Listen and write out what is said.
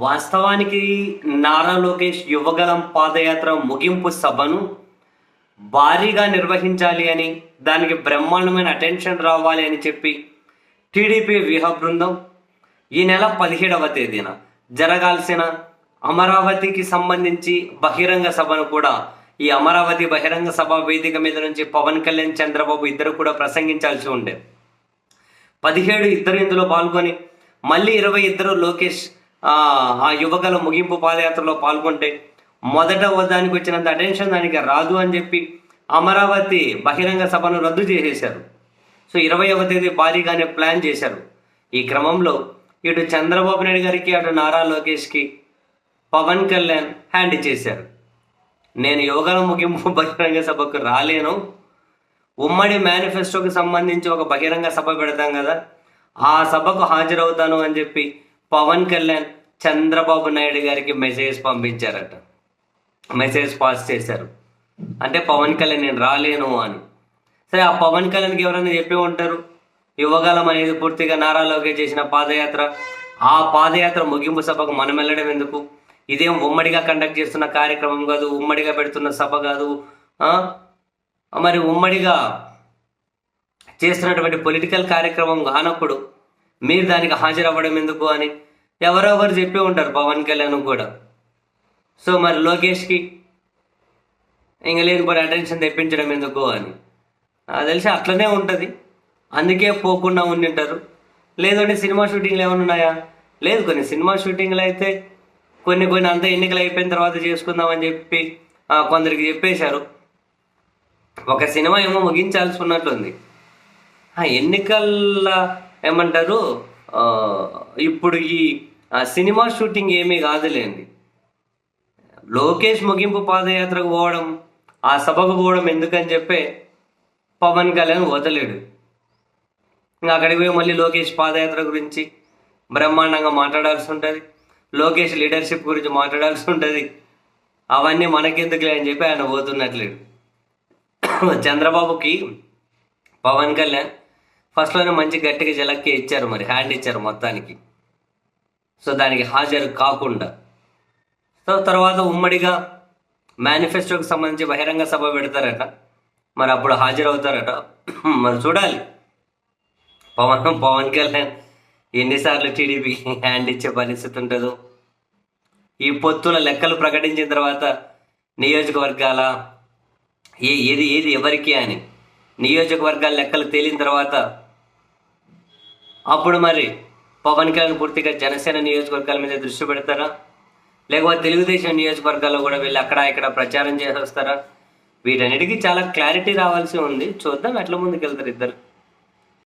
వాస్తవానికి నారా లోకేష్ యువగలం పాదయాత్ర ముగింపు సభను భారీగా నిర్వహించాలి అని దానికి బ్రహ్మాండమైన అటెన్షన్ రావాలి అని చెప్పి టీడీపీ వ్యూహ బృందం ఈ నెల పదిహేడవ తేదీన జరగాల్సిన అమరావతికి సంబంధించి బహిరంగ సభను కూడా ఈ అమరావతి బహిరంగ సభ వేదిక మీద నుంచి పవన్ కళ్యాణ్ చంద్రబాబు ఇద్దరు కూడా ప్రసంగించాల్సి ఉండే. పదిహేడు ఇద్దరు ఇందులో పాల్గొని మళ్ళీ ఇరవై ఇద్దరు లోకేష్ ఆ, యువకుల యువగల ముగింపు పాదయాత్రలో పాల్గొంటే మొదట దానికి వచ్చినంత అటెన్షన్ దానికి రాదు అని చెప్పి అమరావతి బహిరంగ సభను రద్దు చేసేశారు. సో ఇరవైవ తేదీ భారీగానే ప్లాన్ చేశారు. ఈ క్రమంలో ఇటు చంద్రబాబు నాయుడు గారికి అటు నారా లోకేష్కి పవన్ కళ్యాణ్ హ్యాండ్ ఇచ్చేశారు నేను యువగల ముగింపు బహిరంగ సభకు రాలేను. ఉమ్మడి మేనిఫెస్టోకి సంబంధించి ఒక బహిరంగ సభ పెడతాం కదా ఆ సభకు హాజరవుతాను అని చెప్పి పవన్ కళ్యాణ్ చంద్రబాబు నాయుడు గారికి మెసేజ్ పంపించారట. మెసేజ్ పాస్ చేశారు. అంటే పవన్ కళ్యాణ్ నేను రాలేను అని. సరే ఆ పవన్ కళ్యాణ్కి ఎవరైనా చెప్పి ఉంటారు? ఇవ్వగలం అనేది పూర్తిగా నారా లోకేష్ చేసిన పాదయాత్ర. ఆ పాదయాత్ర ముగింపు సభకు మనం వెళ్ళడం ఎందుకు? ఇదేం ఉమ్మడిగా కండక్ట్ చేస్తున్న కార్యక్రమం కాదు ఉమ్మడిగా పెడుతున్న సభ కాదు మరి ఉమ్మడిగా చేస్తున్నటువంటి పొలిటికల్ కార్యక్రమం కానప్పుడు మీరు దానికి హాజరవ్వడం ఎందుకు అని? ఎవరెవరు చెప్పి ఉంటారు పవన్ కళ్యాణ్ కూడా. సో మరి లోకేష్కి ఇంకా లేదు లేనిపోయిన అటెన్షన్ తెప్పించడం ఎందుకు అని. నాకు తెలిసి అట్లనే ఉంటుంది. అందుకే పోకుండా ఉండింటారు. లేదంటే సినిమా షూటింగ్లు ఏమైనా ఉన్నాయా? లేదు కొన్ని సినిమా షూటింగ్లు అయితే కొన్ని కొన్ని అంతా ఎన్నికలు అయిపోయిన తర్వాత చేసుకుందామని చెప్పి కొందరికి చెప్పేశారు. ఒక సినిమా ఏమో ముగించాల్సి ఉన్నట్లుంది. ఎన్నికల ఏమంటారు? ఇప్పుడు ఈ సినిమా షూటింగ్ ఏమీ కాదులేండి. లోకేష్ ముగింపు పాదయాత్రకు పోవడం ఆ సభకు పోవడం ఎందుకని చెప్పే పవన్ కళ్యాణ్ వదలేడు. ఇంకా అక్కడికి పోయి మళ్ళీ లోకేష్ పాదయాత్ర గురించి బ్రహ్మాండంగా మాట్లాడాల్సి ఉంటుంది. లోకేష్ లీడర్షిప్ గురించి మాట్లాడాల్సి ఉంటుంది. అవన్నీ మనకెందుకులే అని చెప్పి ఆయన పోతున్నట్లేడు. చంద్రబాబుకి పవన్ కళ్యాణ్ ఫస్ట్లోనే మంచి గట్టిగా జలక్కి ఇచ్చారు మరి హ్యాండ్ ఇచ్చారు మొత్తానికి. సో దానికి హాజరు కాకుండా. సో తర్వాత ఉమ్మడిగా మేనిఫెస్టోకి సంబంధించి బహిరంగ సభ పెడతారట. మరి అప్పుడు హాజరవుతారట. మరి చూడాలి. పవన్ పవన్ కళ్యాణ్ ఎన్నిసార్లు టీడీపీకి హ్యాండ్ ఇచ్చే పరిస్థితి ఉంటుందో. ఈ పొత్తుల లెక్కలు ప్రకటించిన తర్వాత నియోజకవర్గాల ఏ ఏది ఏది ఎవరికి అని. నియోజకవర్గాల లెక్కలు తేలిన తర్వాత అప్పుడు మరి పవన్ కళ్యాణ్ పూర్తిగా జనసేన నియోజకవర్గాల మీద దృష్టి పెడతారా? లేకపోతే తెలుగుదేశం నియోజకవర్గాల్లో కూడా వెళ్ళి అక్కడ ఇక్కడ ప్రచారం చేసి వస్తారా? వీటన్నిటికీ చాలా క్లారిటీ రావాల్సి ఉంది. చూద్దాం ఎట్లా ముందుకు వెళ్తారు ఇద్దరు.